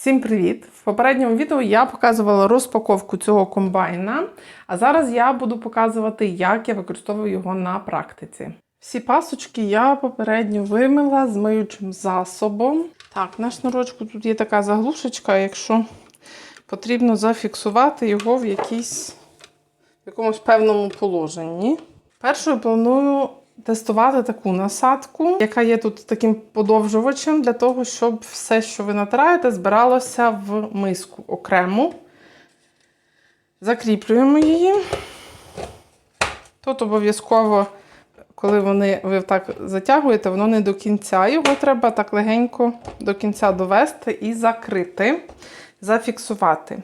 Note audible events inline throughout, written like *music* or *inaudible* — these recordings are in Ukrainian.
Всім привіт! В попередньому відео я показувала розпаковку цього комбайна, а зараз я буду показувати, як я використовую його на практиці. Всі пасочки я попередньо вимила з миючим засобом. Так, на шнурочку тут є така заглушечка, якщо потрібно зафіксувати його в якійсь, в якомусь певному положенні. Першою планую тестувати таку насадку, яка є тут таким подовжувачем для того, щоб все, що ви натираєте, збиралося в миску окремо. Закріплюємо її. Тут обов'язково, коли вони, ви так затягуєте, воно не до кінця. Його треба так легенько до кінця довести і закрити, зафіксувати.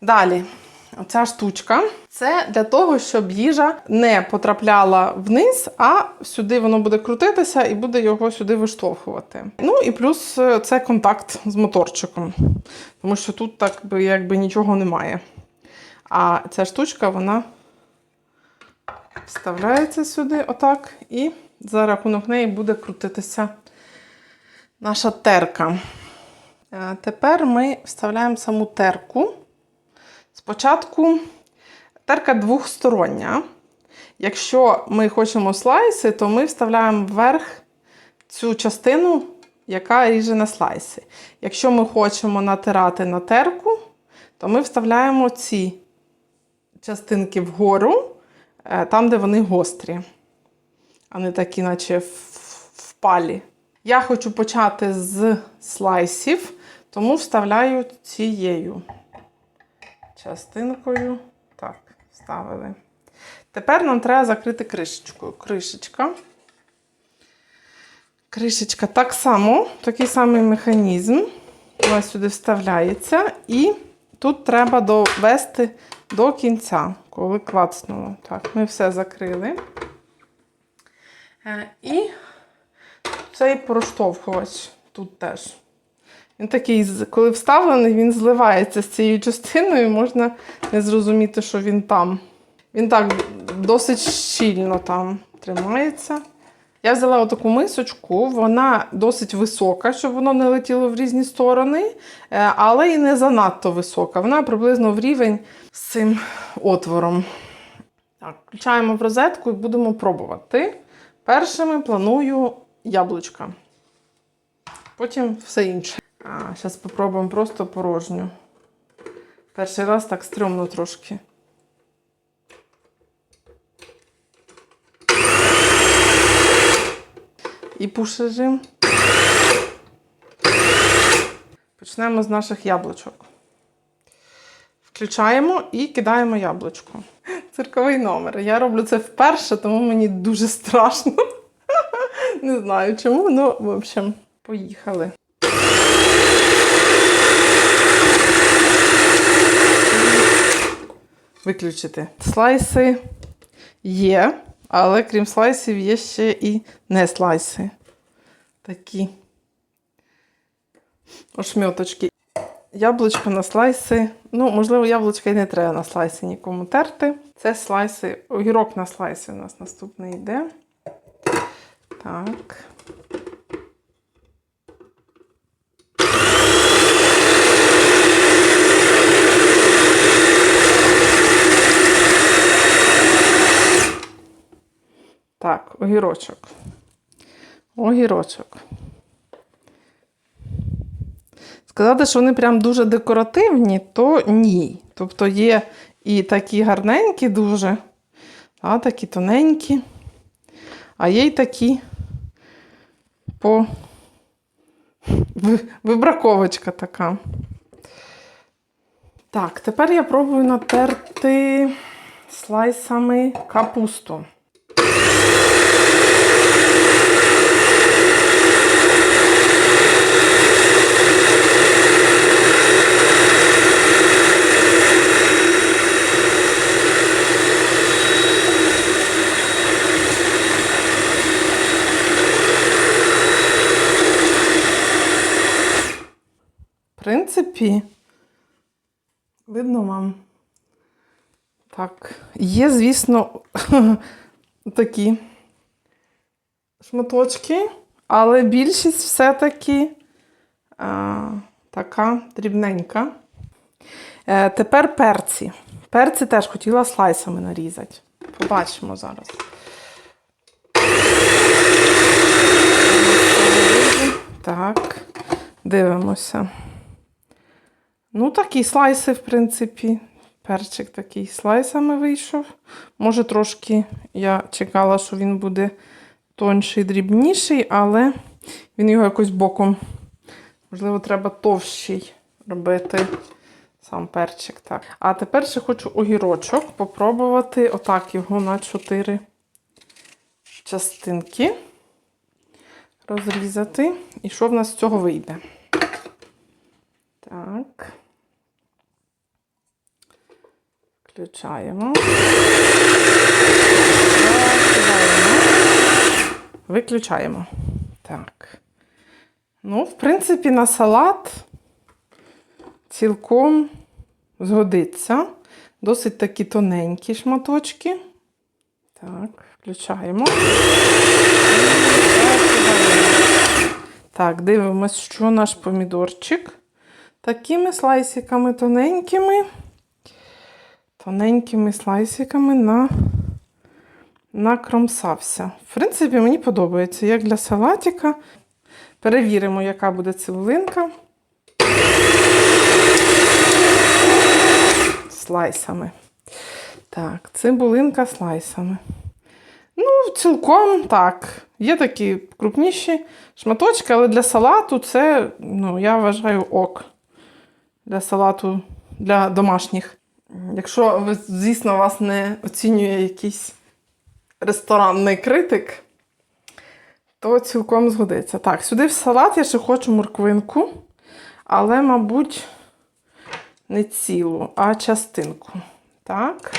Далі. Оця штучка це для того, щоб їжа не потрапляла вниз, а сюди воно буде крутитися і буде його сюди виштовхувати. Ну і плюс е, це контакт з моторчиком, тому що тут так би якби нічого немає. А ця штучка, вона вставляється сюди, отак, і за рахунок неї буде крутитися наша терка. Е, Тепер ми вставляємо саму терку. Спочатку терка двохстороння. Якщо ми хочемо слайси, то ми вставляємо вверх цю частину, яка ріже на слайси. Якщо ми хочемо натирати на терку, то ми вставляємо ці частинки вгору, е, там, де вони гострі, а не такі, наче впалі. Я хочу почати з слайсів, тому вставляю цією частинкою. Так, вставили. Тепер нам треба закрити кришечкою. Кришечка. Кришечка так само, такий самий механізм. Вона сюди вставляється. І тут треба довести до кінця, коли клацнуло. Так, ми все закрили. Е, І цей проштовхувач тут теж. Він такий, коли вставлений, він зливається з цією частиною, можна не зрозуміти, що він там. Він так досить щільно там тримається. Я взяла отаку мисочку, вона досить висока, щоб воно не летіло в різні сторони, е, але і не занадто висока. Вона приблизно в рівень з цим отвором. Так, включаємо в розетку і будемо пробувати. Першими планую яблучка. Потім все інше. А, зараз спробуємо просто порожню. Перший раз так стрьомно трошки. І пуш режим. Почнемо з наших яблучок. Включаємо і кидаємо яблучко. Цирковий номер. Я роблю це вперше, тому мені дуже страшно. *laughs* Не знаю чому, ну, в общем, поїхали. Виключити. Слайси є, але крім слайсів є ще і не слайси. Такі ошмьоточки. Яблучко на слайси. Ну, можливо, яблучка і не треба на слайси нікому терти. Це слайси, огірок на слайси у нас наступний йде. Так. Так, огірочок. Огірочок. Сказати, що вони прям дуже декоративні, то ні. Тобто є і такі гарненькі дуже, а такі тоненькі, а є й такі по вибраковочка така. Так, тепер я пробую натерти слайсами капусту. В принципі, видно вам. Так, є, звісно, *laughs* такі шматочки, але більшість все-таки така дрібненька. Е, тепер перці. Перці теж хотіла слайсами нарізати. Побачимо зараз. Так, дивимося. Ну, такі слайси, в принципі. Перчик такий слайсами вийшов. Може, трошки я чекала, що він буде тонший, дрібніший, але він його якось боком. Можливо, треба товщий робити сам перчик. Так. А тепер ще хочу огірочок попробувати отак його на 4 частинки розрізати. І що в нас з цього вийде? Так. Включаємо. Виключаємо. Так. Ну, в принципі, на салат цілком згодиться. Досить такі тоненькі шматочки. Так, включаємо. Так, дивимось, що наш помідорчик. Такими слайсиками тоненькими. Тоненькими слайсиками на... накромсався. В принципі, мені подобається, як для салатика. Перевіримо, яка буде цибулинка. Слайсами. Так, цибулинка слайсами. Ну, цілком так. Є такі крупніші шматочки, але для салату це, ну, я вважаю, ок. Для салату для домашніх. Якщо, звісно, вас не оцінює якийсь ресторанний критик, то цілком згодиться. Так, сюди в салат я ще хочу морквинку, але, мабуть, не цілу, а частинку. Так.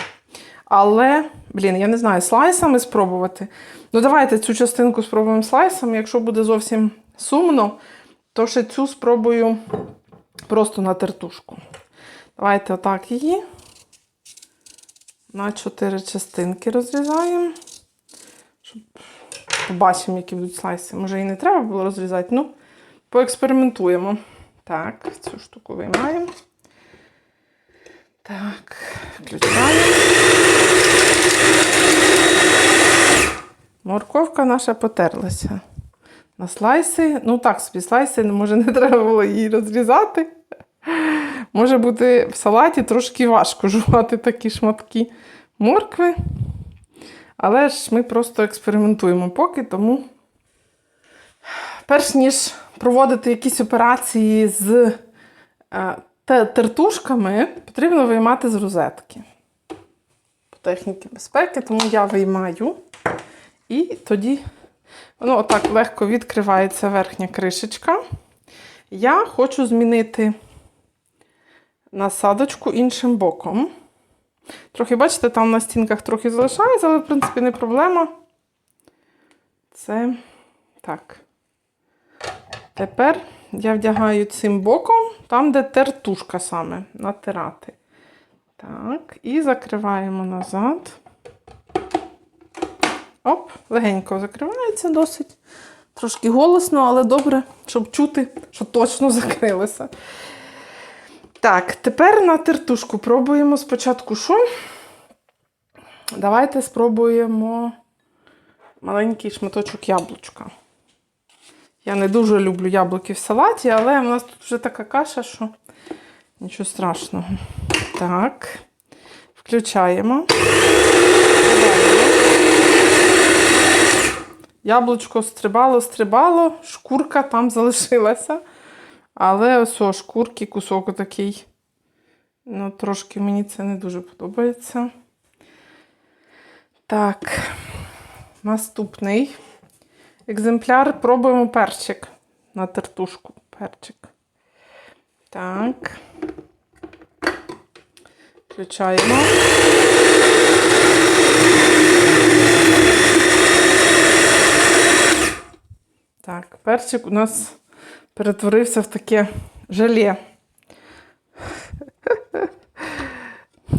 Але, блін, я не знаю, слайсами спробувати. Ну, давайте цю частинку спробуємо слайсами. Якщо буде зовсім сумно, то ще цю спробую просто на тертушку. Давайте отак її. На чотири частинки розрізаємо. Щоб побачимо, які будуть слайси. Може, і не треба було розрізати, ну, поекспериментуємо. Так, цю штуку виймаємо. Так, включаємо. Морковка наша потерлася. На слайси. Ну так, собі слайси, може, не треба було її розрізати. Може бути в салаті трошки важко *laughs* жувати такі шматки моркви. Але ж ми просто експериментуємо поки, тому, перш ніж проводити якісь операції з е, тертушками, потрібно виймати з розетки. По техніці безпеки, тому я виймаю. І тоді воно отак легко відкривається верхня кришечка. Я хочу змінити насадочку іншим боком. Трохи, бачите, там на стінках трохи залишається, але, в принципі, не проблема. Це так. Тепер я вдягаю цим боком, там, де тертушка саме, натирати. Так, і закриваємо назад. Оп, легенько закривається досить. Трошки голосно, але добре, щоб чути, що точно закрилося. Так, тепер на тертушку пробуємо спочатку що? Давайте спробуємо маленький шматочок яблучка. Я не дуже люблю яблуки в салаті, але в нас тут вже така каша, що нічого страшного. Так, включаємо. Яблучко стрибало, стрибало, шкурка там залишилася. Але ось о, шкурки, кусок такий. Ну, трошки мені це не дуже подобається. Так, наступний екземпляр. Пробуємо перчик на тертушку. Перчик. Так. Включаємо. Так, перчик у нас перетворився в таке желе.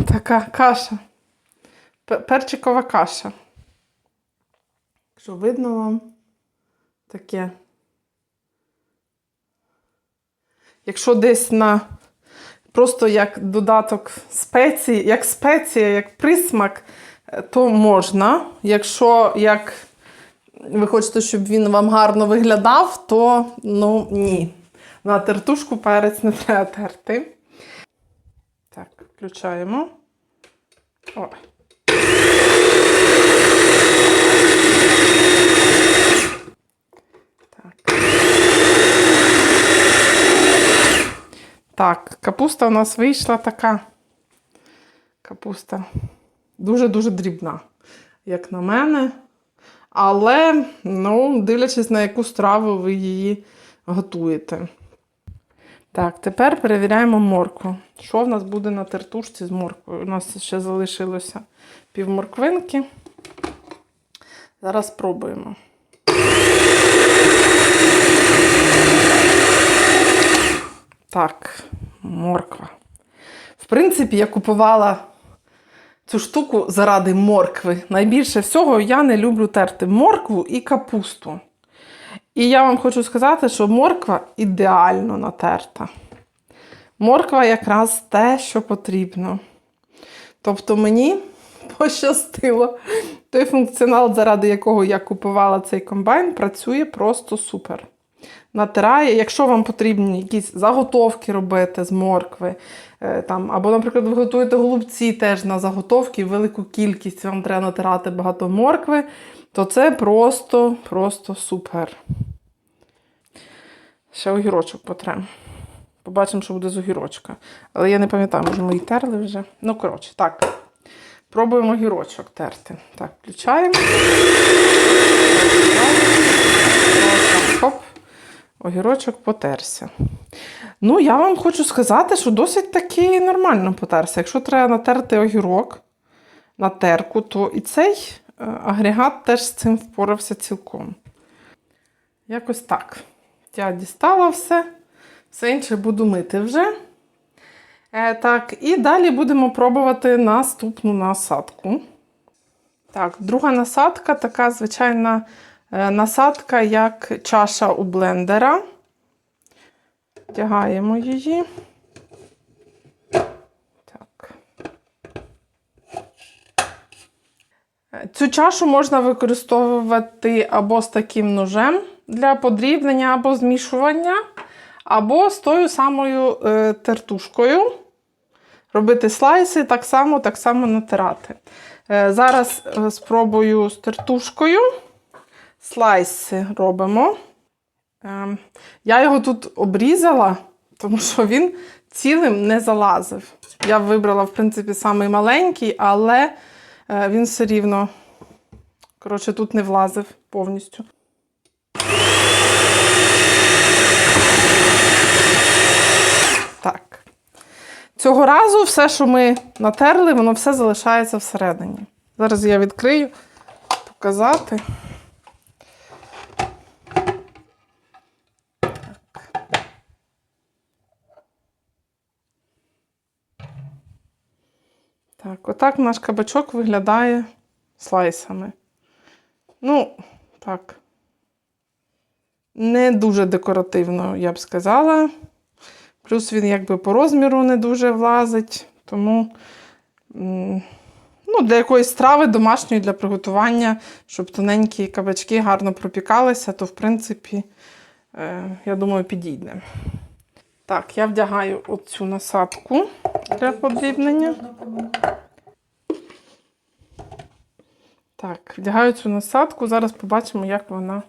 Така каша. Перчикова каша. Якщо видно вам таке. якщо десь на просто як додаток спеції, як спеція, як присмак, е, то можна. Якщо як ви хочете, щоб він вам гарно виглядав, то ну ні. На тертушку перець не треба терти. Так, включаємо. О. Так. Так, капуста у нас вийшла така. Капуста дуже-дуже дрібна, як на мене. Але, ну, дивлячись, на яку страву ви її готуєте. Так, тепер перевіряємо моркву. Що в нас буде на тертушці з морквою? У нас ще залишилося пів морквинки. Зараз спробуємо. Так, морква. В принципі, я купувала цю штуку заради моркви. Найбільше всього я не люблю терти моркву і капусту. І я вам хочу сказати, що морква ідеально натерта. Морква якраз те, що потрібно. Тобто мені *laughs* пощастило. Той функціонал, заради якого я купувала цей комбайн, працює просто супер. Натирає, якщо вам потрібні якісь заготовки робити з моркви, там, або, наприклад, ви готуєте голубці теж на заготовки, велику кількість вам треба натирати багато моркви, то це просто, просто супер. Ще огірочок потрем. Побачимо, що буде з огірочка. Але я не пам'ятаю, може ми її терли вже. Ну, коротше, так. Пробуємо огірочок терти. Так, включаємо. Огірочок потерся. Ну, я вам хочу сказати, що досить таки нормально потерся. Якщо треба натерти огірок на терку, то і цей е, агрегат теж з цим впорався цілком. Якось так. Я дістала все, все інше буду мити вже. Е, так, і далі будемо пробувати наступну насадку. Так, друга насадка така звичайна насадка, як чаша у блендера. Вдягаємо її. Так. Е, Цю чашу можна використовувати або з таким ножем для подрібнення, або змішування, або з тою самою е, тертушкою. Робити слайси, так само, так само натирати. Е, зараз е, спробую з тертушкою. Слайси робимо. Ем, Я його тут обрізала, тому що він цілим не залазив. Я вибрала, в принципі, самий маленький, але е, він все рівно, коротше, тут не влазив повністю. Так. Цього разу все, що ми натерли, воно все залишається всередині. Зараз я відкрию, показати. Так, отак наш кабачок виглядає слайсами. Ну, так. Не дуже декоративно, я б сказала. Плюс він якби по розміру не дуже влазить. Тому ну, для якоїсь страви домашньої для приготування, щоб тоненькі кабачки гарно пропікалися, то в принципі, е, я думаю, підійде. Так, я вдягаю оцю насадку для подрібнення. Так, вдягаю цю насадку. Зараз побачимо, як вона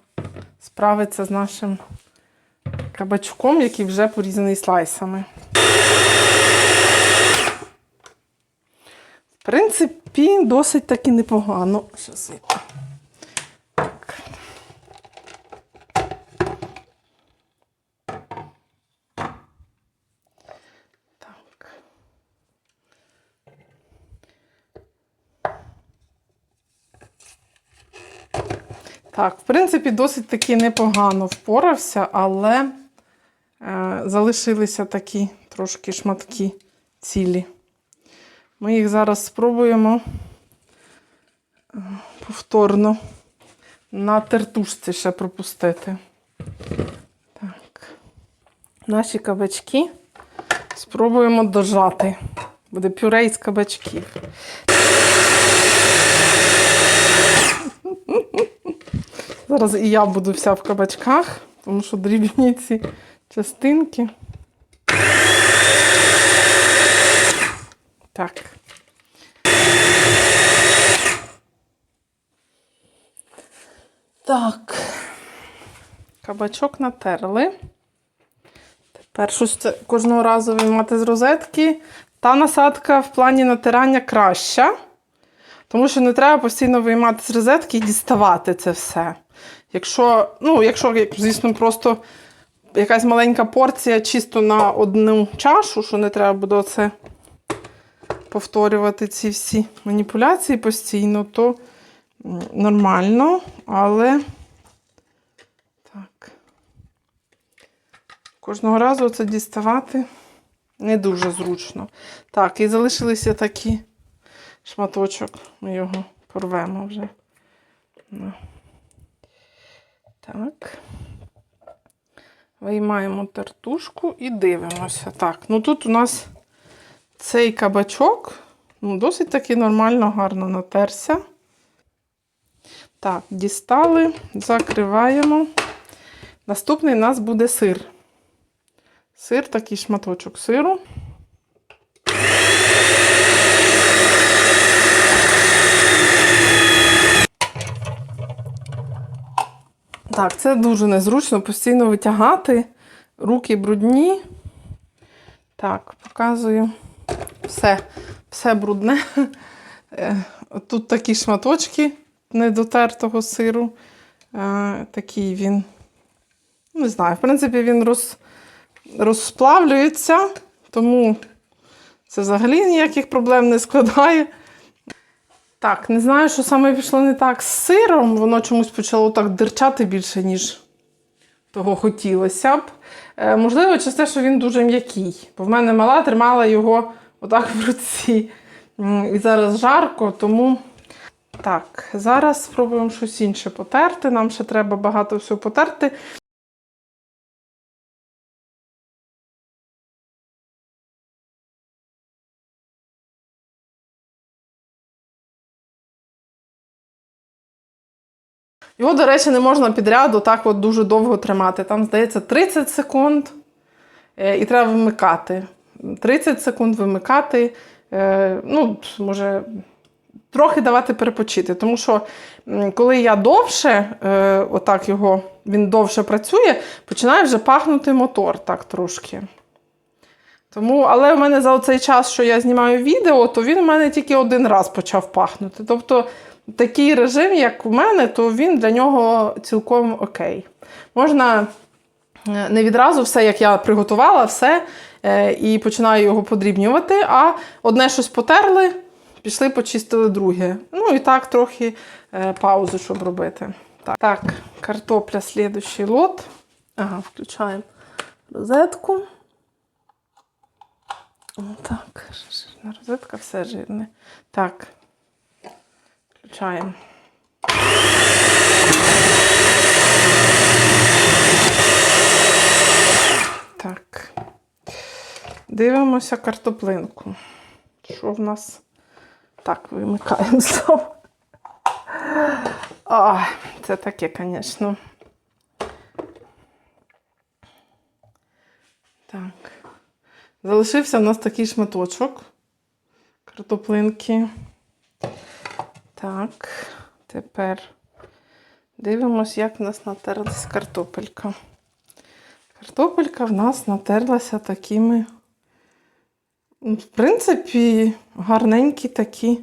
справиться з нашим кабачком, який вже порізаний слайсами. В принципі, досить таки непогано. Щас Так, в принципі, досить таки непогано впорався, але е, залишилися такі трошки шматки цілі. Ми їх зараз спробуємо е, повторно на тертушці ще пропустити. Так. наші кабачки спробуємо дожати. Буде пюре із кабачків. Зараз і я буду вся в кабачках, тому що дрібні ці частинки. Так. Так. Кабачок натерли. Тепер щось кожного разу виймати з розетки. Та насадка в плані натирання краща, тому що не треба постійно виймати з розетки і діставати це все. Якщо, ну, якщо, звісно, просто якась маленька порція чисто на одну чашу, що не треба буде це повторювати ці всі маніпуляції постійно, то нормально, але так. Кожного разу це діставати не дуже зручно. Так, і залишилися такі шматочок. Ми його порвемо вже. Так. Виймаємо тартушку і дивимося. Так, ну тут у нас цей кабачок ну, досить таки нормально, гарно натерся. Так, дістали, закриваємо. Наступний у нас буде сир. Сир, такий шматочок сиру. Так, це дуже незручно постійно витягати. Руки брудні. Так, показую. Все, все брудне. Е, Тут такі шматочки недотертого сиру. Е, Такий він. Не знаю, в принципі, він роз, розплавлюється, тому це взагалі ніяких проблем не складає. Так, не знаю, що саме пішло не так з сиром. Воно чомусь почало так дирчати більше, ніж того хотілося б. Е, можливо, через те, що він дуже м'який. Бо в мене мала тримала його отак в руці. І зараз жарко, тому. Так, зараз спробуємо щось інше потерти. Нам ще треба багато всього потерти. Його, до речі, не можна підряду так от дуже довго тримати. Там, здається, 30 секунд е, і треба вимикати. 30 секунд вимикати. е, Ну, може, трохи давати перепочити. Тому що коли я довше, е, отак його, він довше працює, починає вже пахнути мотор так трошки. Тому, але в мене за цей час, що я знімаю відео, то він у мене тільки один раз почав пахнути. Тобто такий режим, як у мене, то він для нього цілком окей. Можна е, не відразу все, як я приготувала, все, е, і починаю його подрібнювати, а одне щось потерли, пішли, почистили друге. Ну і так трохи е, паузу, щоб робити. Так, так картопля, слідущий лот. Ага, включаємо розетку. Так, жирна розетка, все жирне. Так. Включаємо. Так. Дивимося картоплинку. Що в нас? Так, вимикаємо знову. А, це таке, звісно. Так. Залишився у нас такий шматочок картоплинки. Так, тепер дивимось, як в нас натерлась картопелька. Картопелька в нас натерлася такими, ну, в принципі, гарненькі такі,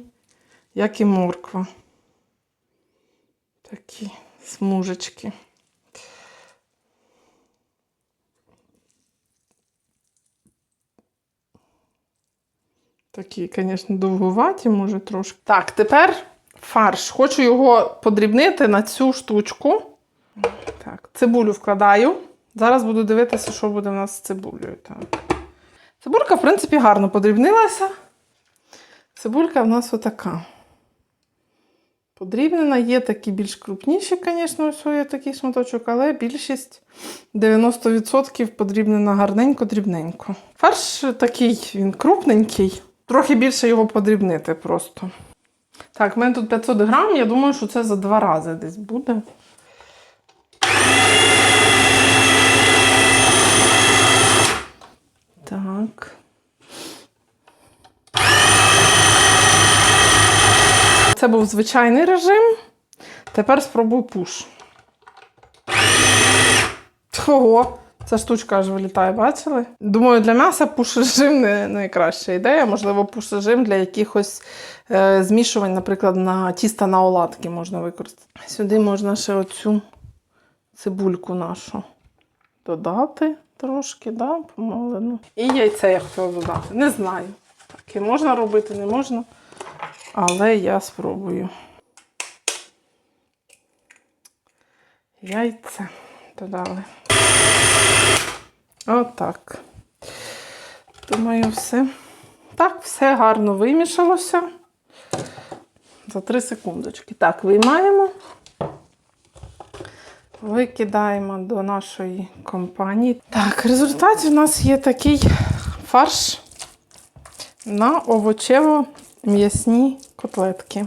як і морква. Такі смужечки. Такі, звісно, довгуваті, може трошки. Так, тепер фарш. Хочу його подрібнити на цю штучку. Так, цибулю вкладаю. Зараз буду дивитися, що буде в нас з цибулею. Так. Цибулька, в принципі, гарно подрібнилася. Цибулька в нас отака. подрібнена. Є такі більш крупніші, звісно, є такий шматочок, але більшість 90% подрібнена гарненько, дрібненько. Фарш такий, він крупненький, трохи більше його подрібнити просто. Так, в мене тут 500 грам, я думаю, що це за два рази десь буде. Так. Це був звичайний режим. Тепер спробую пуш. Ого, ця штучка аж вилітає, бачили? Думаю, для м'яса пуш-режим не найкраща ідея. Можливо, пуш-режим для якихось е, змішувань, наприклад, на тіста на оладки можна використати. Сюди можна ще оцю цибульку нашу додати трошки, да, помалену. І яйце я хотіла додати. Не знаю. Так, і можна робити, не можна. Але я спробую. Яйце додали. Отак. Думаю, все. Так, все гарно вимішалося. За 3 секундочки. Так, виймаємо. Викидаємо до нашої компанії. Так, в результаті у нас є такий фарш на овочево-м'ясні котлетки.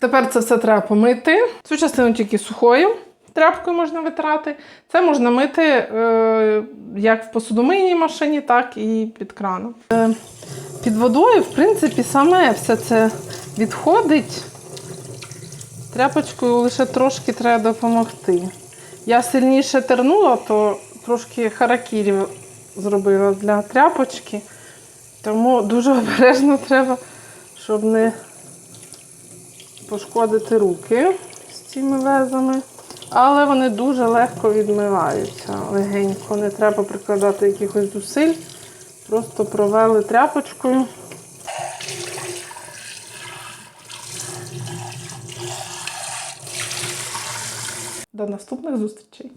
Тепер це все треба помити. Цю частину тільки сухою тряпкою можна витирати. Це можна мити е, як в посудомийній машині, так і під краном. Е, під водою, в принципі, саме все це відходить. Тряпочкою лише трошки треба допомогти. Я сильніше тернула, то трошки харакірі зробила для тряпочки. Тому дуже обережно треба, щоб не пошкодити руки з цими лезами. Але вони дуже легко відмиваються. Легенько, не треба прикладати якихось зусиль. Просто провели тряпочкою. До наступних зустрічей!